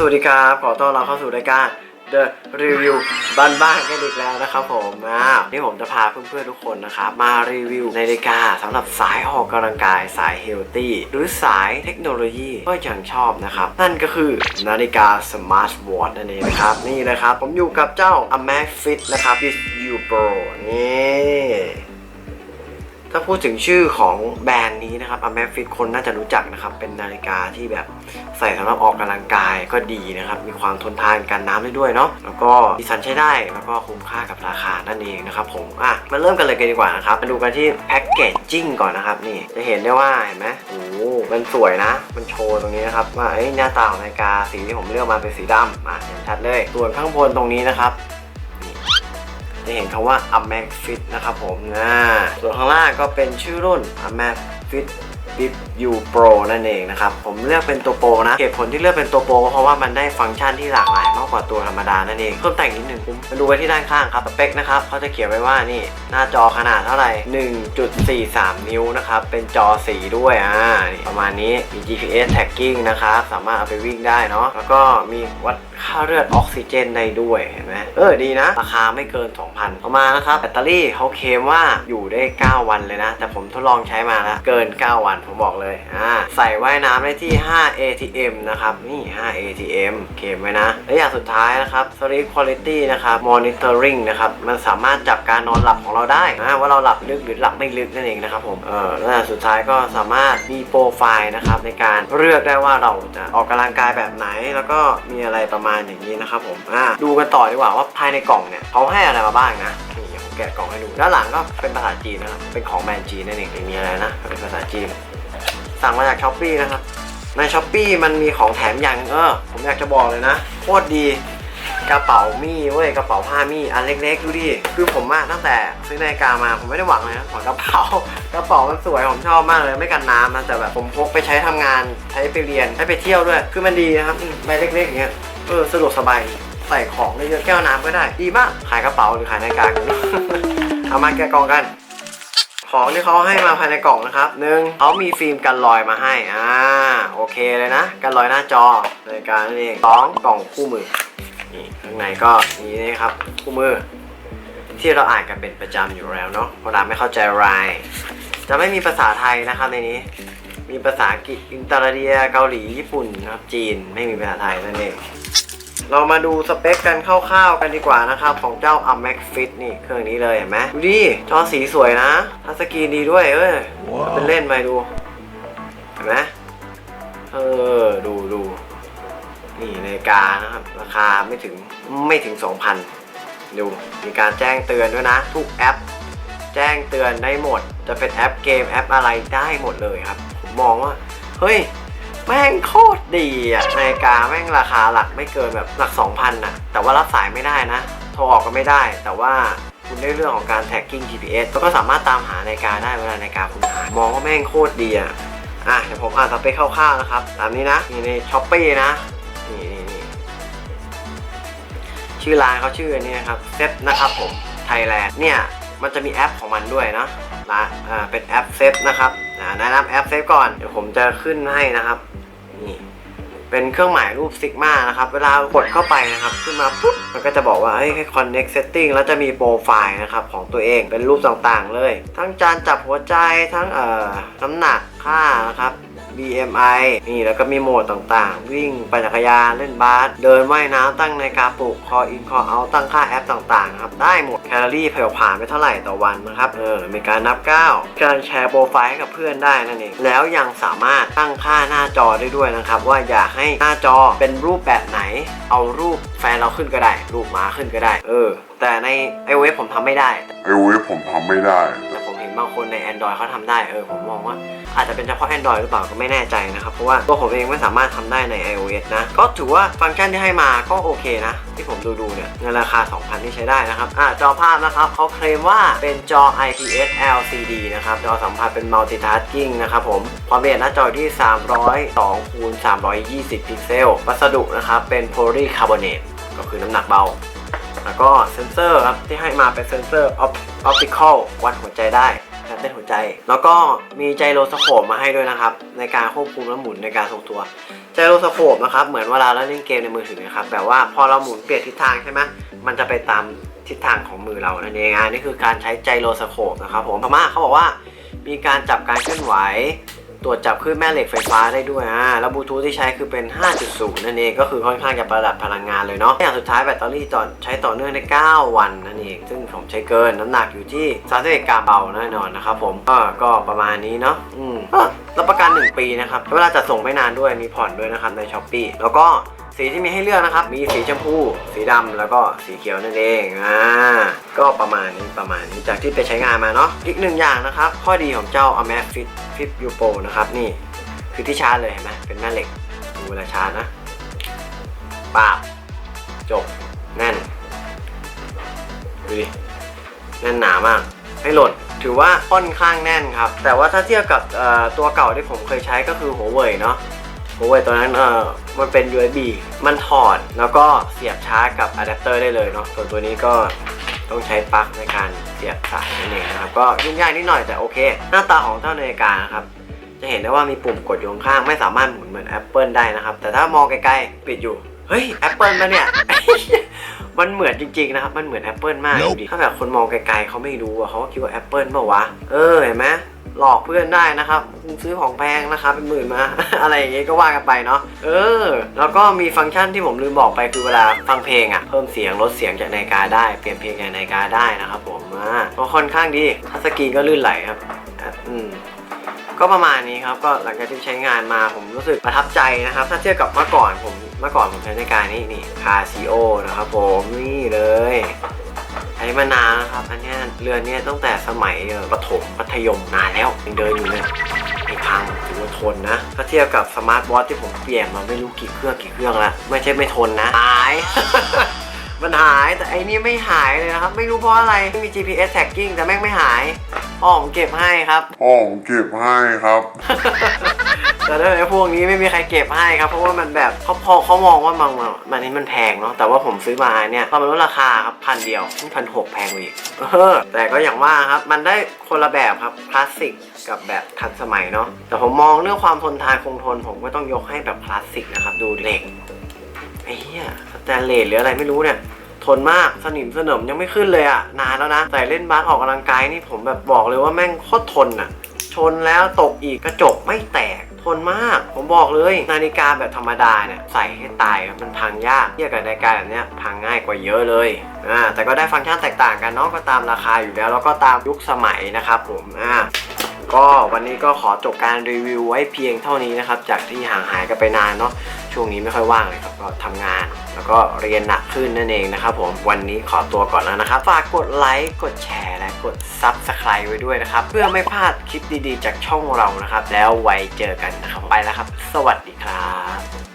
สวัสดีครับ ขอต้อนรับเข้าสู่รายการ The Review บ้านบ้านกันอีกแล้วนะครับผมอ่านี่ผมจะพาเพื่อนๆทุกคนนะครับมารีวิวนาฬิกาสำหรับสายออกกำลังกายสายเฮลตี้หรือสายเทคโนโลยีก็ยังชอบนะครับ นั่นก็คือนาฬิกา Smart Watch นั่นเองนะครับ นี่เลยครับ ผมอยู่กับเจ้า Amazfit นะครับ With You Pro นี่ ถ้าพูดถึงชื่อของแบรนด์นี้นะครับ a m a f i t คนน่าจะรู้จักนะครับ เป็นนาฬิกาที่แบบใส่สำหรับออกกำลังกายก็ดีนะครับ มีความทนทานกันน้ำได้ด้วยเนาะแล้วก็ดีไซน์ใช้ได้แล้วก็คุ้มค่ากับราคานั่นเองนะครับผมอะมาเริ่มกันเลยกันดีกว่านะครับ มาดูกันที่แพ็กเกจจิ้งก่อนนะครับนี่จะเห็นได้ว่าเห็นไหมโอ้มันสวยนะ มันโชว์ตรงนี้นะครับว่าเอ้หน้าตาของนาฬิกาสีที่ผมเลือกมาเป็นสีดำอะเห็นชัดเลยส่วนข้างบนตรงนี้นะครับ จะเห็นคำว่า Amazfit นะครับผมนะส่วนข้างล่างก็เป็นชื่อรุ่น Amazfit Bip U Pro นั่นเองนะครับ ผมเลือกเป็นตัวโปรนะเหตุผลที่เลือกเป็นตัวโปรเพราะว่ามันได้ฟังก์ชันที่หลากหลายมากกว่าตัวธรรมดานั่นเองเพิ่มแต่งนิดหนึ่งมาดูกันที่ด้านข้างครับสเปคนะครับเขาจะเขียนไว้ว่านี่หน้าจอขนาดเท่าไหร่ 1.43 นิ้วนะครับ เป็นจอสีด้วยอ่าประมาณนี้มี GPS tagging นะครับสามารถเอาไปวิ่งได้เนาะแล้วก็มีวัดค่าเลือดออกซิเจนได้ด้วยเห็นไหมเออดีนะ ราคาไม่เกิน 2,000ต่อมานะครับแบตเตอรี่เขาเคลมว่าอยู่ได้ 9 วันเลยนะ แต่ผมทดลองใช้มาแล้วเกิน 9 วันผมบอกเลยอ่าใส่ว่ายน้ำได้ที่ 5 ATM นะครับ นี่ 5 ATM เคลมไว้นะ และอย่างสุดท้ายนะครับ Sleep Quality นะครับ Monitoring นะครับ มันสามารถจับการนอนหลับของเราได้นะว่าเราหลับลึกหรือหลับไม่ลึกนั่นเองนะครับผมเออและอย่างสุดท้ายก็สามารถมีโปรไฟล์นะครับในการเลือกได้ว่าเราจะออกกำลังกายแบบไหน แล้วก็มีอะไรประมาณอย่างนี้นะครับผมอ่าดูกันต่อดีกว่าว่าภายในกล่องเนี่ยเขาให้อะไรมาบ้างนะนี่ผมแกะกล่องให้ดูด้านหลังก็เป็นภาษาจีนนะครับเป็นของแบรนด์จีนนั่นเองมีอะไรนะเป็นภาษาจีน สั่งมาจากช้อปปีนะครับ ในช้อปปีมันมีของแถมอย่างเออผมอยากจะบอกเลยนะโคตรดีกระเป๋ามี่เว้ยกระเป๋าผ้ามี่อันเล็กๆดูดิคือผมอะตั้งแต่ซื้อนาฬิกามาผมไม่ได้หวังเลยนะหวังกระเป๋ากระเป๋ามันสวยผมชอบมากเลยไม่กันน้ำนะแต่แบบผมพกไปใช้ทำงานใช้ไปเรียนใช้ไปเที่ยวด้วยคือมันดีนะครับใบเล็กๆอย่างเงี้ยเออสะดวกสบายใส่ของได้เยอะแก้วน้ำก็ได้ ดีมากขายกระเป๋าหรือขายนาฬิกากันเอามาแกะกองกัน ของที่เขาให้มาภายในกล่องนะครับหนึ่งเขามีฟิล์มกันรอยมาให้อ่าโอเคเลยนะ กันรอยหน้าจอในการนั่นเองสองกล่องคู่มือนี่ข้างในก็นี่นะครับคู่มือ ที่เราอ่านกันเป็นประจำอยู่แล้วเนาะเวลาไม่เข้าใจรายจะไม่มีภาษาไทยนะครับในนี้ มีภาษาอังกฤษอินเตอร์เดียเกาหลีญี่ปุ่นนะครับจีนไม่มีภาษาไทยนั่นเอง เรามาดูสเปคกันคร่าวๆกันดีกว่านะครับ ของเจ้า Amazfit นี่เครื่องนี้เลยเห็นไหมดูดิจอสีสวยนะทัชสกรีนดีด้วยเอ้ยทำเป็นเล่นไปดู เห็นไหมเออ ดูดูนี่นาฬิกานะครับ ราคาไม่ถึงไม่ถึง 2,000 ดู มีการแจ้งเตือนด้วยนะ ทุกแอป แจ้งเตือนได้หมด จะเป็นแอปเกมแอปอะไรได้หมดเลยครับผมมองว่า เฮ้ย แม่งโคตรดีอะนาฬิกาแม่งราคาหลักไม่เกินแบบหลัก 2,000นะแต่ว่ารับสายไม่ได้นะ โทรออกก็ไม่ได้ แต่ว่าคุณได้เรื่องของการ tagging GPS แล้วก็สามารถตามหานาฬิกาได้เวลานาฬิกาคุณหาย มองว่าแม่งโคตรดีอะอะเดี๋ยวผมอ่านสเปคคร่าวๆนะครับ ตามนี้นะนี่ในช้อปปี้นะ นี่นี่นี่ชื่อร้านเขาชื่ออันนี้นะครับเซฟนะครับผมไทยแลนด์เนี่ย มันจะมีแอปของมันด้วยเนาะร้านอ่าเป็นแอปเซฟนะครับอ่าแนะนำแอปเซฟก่อน เดี๋ยวผมจะขึ้นให้นะครับ นี่เป็นเครื่องหมายรูปซิกมานะครับ เวลากดเข้าไปนะครับ ขึ้นมาปุ๊บ มันก็จะบอกว่าเฮ้ยให้ connect setting แล้วจะมีโปรไฟล์นะครับ ของตัวเองเป็นรูปต่างๆเลย ทั้งจานจับหัวใจทั้งเอ่อน้ำหนักค่านะครับ BMI นี่แล้วก็มีโหมดต่างๆ วิ่งปั่นจักรยานเล่นบาสเดินว่ายน้ำตั้งในาฬิกาปลุก call in call out ตั้งค่าแอปต่างๆครับได้หมดแคลอรี่เผาผลาญไปเท่าไหร่ต่อวันนะครับเออมีการนับก้าวการแชร์โปรไฟล์ให้กับเพื่อนได้นั่นเองแล้วยังสามารถตั้งค่าหน้าจอได้ด้วยนะครับว่าอยากให้หน้าจอเป็นรูปแบบไหน เอารูปแฟนเราขึ้นก็ได้ รูปหมาขึ้นก็ได้ เออ แต่ใน iOS ผมทำไม่ได้ไอเว็บผมทำไม่ได้ บางคนใน Android เขาทำได้เออผมมองว่าอาจจะเป็นเฉพาะ Android หรือเปล่าก็ไม่แน่ใจนะครับ เพราะว่าตัวผมเองไม่สามารถทำได้ใน iOS นะ ก็ถือว่าฟังก์ชันที่ให้มาก็โอเคนะ ที่ผมดูดูเนี่ยในราคา 2,000 ที่ใช้ได้นะครับอ่าจอภาพนะครับเขาเคลมว่าเป็นจอ IPS LCD นะครับ จอสัมผัสเป็น multitasking นะครับผมความละเอียดหน้าจออยู่ที่ 302คูณ320 พิกเซล วัสดุนะครับเป็น polycarbonate ก็คือน้ำหนักเบาแล้วก็เซนเซอร์ครับที่ให้มาเป็นเซนเซอร์ออปติคอลวัดหัวใจได้ การเต้นหัวใจ แล้วก็มีไจโรสโคปมาให้ด้วยนะครับ ในการควบคุมและหมุนในการทรงตัว ไจโรสโคปนะครับ เหมือนเวลาเราเล่นเกมในมือถือนะครับ แบบว่าพอเราหมุนเปลี่ยนทิศทางใช่ไหมมันจะไปตามทิศทางของมือเรานั่นเองอะนี่คือการใช้ไจโรสโคปนะครับผมพม่าเขาบอกว่า มีการจับการเคลื่อนไหว ตรวจจับคลื่นแม่เหล็กไฟฟ้าได้ด้วยอ่าแล้วบลูทูธที่ใช้คือเป็น 5.0 นั่นเองก็คือค่อนข้างจะประหยัดพลังงานเลยเนาะอย่างสุดท้ายแบตเตอรี่จอใช้ต่อเนื่องได้ 9 วันนั่นเอง ซึ่งผมใช้เกินน้ำหนักอยู่ที่31กรัมเบาแน่นอนนะครับผมก็ก็ประมาณนี้เนาะอืมรับประกัน 1 ปีนะครับเวลาจะส่งไม่นานด้วยมีผ่อนด้วยนะครับในช้อปปีแล้วก็ สีที่มีให้เลือกนะครับ มีสีชมพู สีดำแล้วก็สีเขียวนั่นเองอ่าก็ประมาณนี้ประมาณนี้จากที่ไปใช้งานมาเนาะอีกหนึ่งอย่างนะครับ ข้อดีของเจ้า a m a f i t Fit U Pro นะครับนี่คือที่ชาร์จเลยเห็นไหมเป็นแม่เหล็กดูเวลาชาร์จนะปาบจบแน่นดูดิแน่นหนามากไม่หล่นถือว่าค่อนข้างแน่นครับ แต่ว่าถ้าเทียบกับตัวเก่าที่ผมเคยใช้ก็คือหัวเว่ยเนาะ หัวเว่ยตัวนั้นเออมันเป็น USB มันถอดแล้วก็เสียบชาร์จกับอะแดปเตอร์ได้เลยเนาะส่วนตัวนี้ก็ต้องใช้ปลั๊กในการเสียบสายนั่นเองนะครับก็ยุ่งยากนิดหน่อยแต่โอเค หน้าตาของเจ้านาฬิกานะครับจะเห็นได้ว่ามีปุ่มกดอยู่ข้างๆไม่สามารถหมุนเหมือน Apple ได้นะครับ แต่ถ้ามองไกลๆปิดอยู่ เฮ้ย Apple มาเนี่ย มันเหมือนจริงๆนะครับ มันเหมือน Apple มากดูดิถ้าแบบคนมองไกลๆเขาไม่รู้อะเขาก็คิดว่า Apple เปล่าวะ เออเห็นไหม หลอกเพื่อนได้นะครับซื้อของแพงนะครับเป็นหมื่นมา อะไรอย่างเงี้ยก็ว่ากันไปเนาะเออ แล้วก็มีฟังก์ชันที่ผมลืมบอกไปคือเวลาฟังเพลงอะเพิ่มเสียงลดเสียงจากนาฬิกาได้เปลี่ยนเพลงจากนาฬิกาได้นะครับผมอ่าก็ค่อนข้างดีทัชสกรีนก็ลื่นไหลครับอืมก็ประมาณนี้ครับก็หลังจากที่ใช้งานมาผมรู้สึกประทับใจนะครับ ถ้าเทียบกับเมื่อก่อนผมเมื่อก่อนผมใช้นาฬิกานี่นี่คาซิโอนะครับผมนี่เลย ใช้มานานนะครับ อันนี้เรือนเนี้ยตั้งแต่สมัยประถมมัธยมนานแล้วยังเดินอยู่เลยไอ้พังถือว่าทนนะถ้าเทียบกับสมาร์ทวอทที่ผมเปลี่ยนมาไม่รู้กี่เครื่องกี่เครื่องแล้วไม่ใช่ไม่ทนนะตาย มันหายแต่ไอ้นี่ไม่หายเลยนะครับ ไม่รู้เพราะอะไรไม่มี GPS tagging แต่แม่งไม่หายพ่อผมเก็บให้ครับ พ่อผมเก็บให้ครับ แต่ถ้าไอ้พวกนี้ไม่มีใครเก็บให้ครับ เพราะว่ามันแบบเขาพอเขามองว่ามันมันนี้มันแพงเนาะแต่ว่าผมซื้อมาเนี่ยพอมันลดราคาครับพันเดียวนี่พันหกแพงกว่าอีกเออแต่ก็อย่างว่าครับมันได้คนละแบบครับคลาสสิกกับแบบทันสมัยเนาะแต่ผมมองเรื่องความทนทานคงทนผมก็ต้องยกให้แบบคลาสสิกนะครับดูเหล็ก ไอ้เหี้ยสแตนเลสหรืออะไรไม่รู้เนี่ยทนมากสนิมสนมยังไม่ขึ้นเลยอะ่ะนานแล้วนะแต่เล่นบาสออกกำลังกายนี่ผมแบบบอกเลยว่าแม่งโคตรทนอะ่ะชนแล้วตกอีกกระจกไม่แตกทนมาก ผมบอกเลย นาฬิกาแบบธรรมดาเนี่ย ใส่ให้ตายมันพังยากเทียบกับนาฬิกาแบบเนี้ยพังง่ายกว่าเยอะเลยอ่าแต่ก็ได้ฟังก์ชันแตกต่างกันเนาะก็ตามราคาอยู่แล้ว แล้วก็ตามยุคสมัยนะครับผมอ่า ก็วันนี้ก็ขอจบการรีวิวไว้เพียงเท่านี้นะครับ จากที่ห่างหายกันไปนานเนาะช่วงนี้ไม่ค่อยว่างเลยครับก็ทำงาน แล้วก็เรียนหนักขึ้นนั่นเองนะครับผมวันนี้ขอตัวก่อนแล้วนะครับ ฝากกดไลค์กดแชร์และกด Subscribe ไว้ด้วยนะครับ เพื่อไม่พลาดคลิปดีๆ จากช่องเรานะครับ แล้วไว้เจอกันนะครับไปแล้วครับ สวัสดีครับ